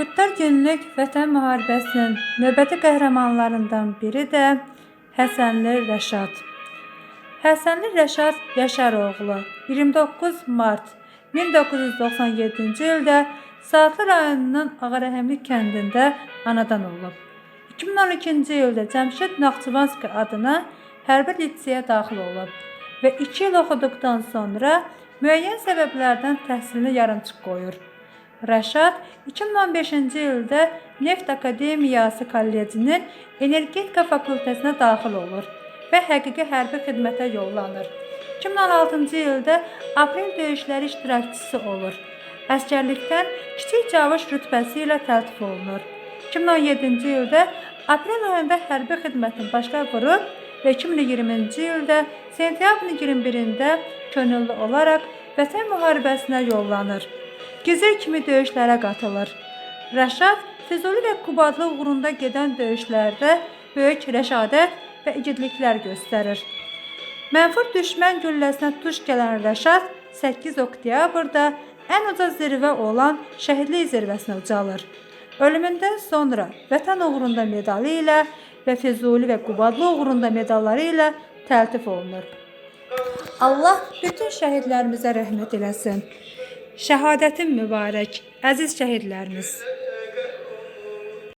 44 günlük Vətən müharibəsinin növbəti qəhrəmanlarından biri də Həsənli Rəşad. Həsənli Rəşad Yaşaroğlu 29 mart 1997-ci ildə Saatlı rayonunun Ağarəhəmli kəndində anadan olub. 2012-ci ildə Cəmşid Naxçıvanski adına hərbi liseyə daxil olub və 2 il oxuduqdan sonra müəyyən səbəblərdən təhsilini yarımçıq qoyur. Rəşad 2015-ci ildə Neft Akademiyası Kollecinin Energetika fakültəsinə daxil olur və həqiqi hərbi xidmətə yollanır. 2016-cı ildə aprel döyüşləri iştirakçısı olur. Əskərlikdən kiçik cavuş rütbəsi ilə təltif olunur. 2017-ci ildə aprel ayında hərbi xidmətin başqa vurub və 2020-ci ildə sentyabrın 21-də könüllü olaraq Vətən müharibəsinə yollanır. Gizir kimi döyüşlərə qatılır. Rəşad Füzuli və Qubadlı uğrunda gedən döyüşlərdə böyük rəşadət və igidliklər göstərir. Mənfur düşmən gülləsinə tuş gələn Rəşad 8 oktyabrda ən uca zirvə olan şəhidlik zirvəsinə ucalır. Ölümündən sonra Vətən uğrunda medalı ilə və Füzuli və Qubadlı uğrunda medalları ilə təltif olunur. Allah bütün şəhidlərimizə rəhmət eləsin. Şəhadətin mübarək, əziz şəhidlərimiz.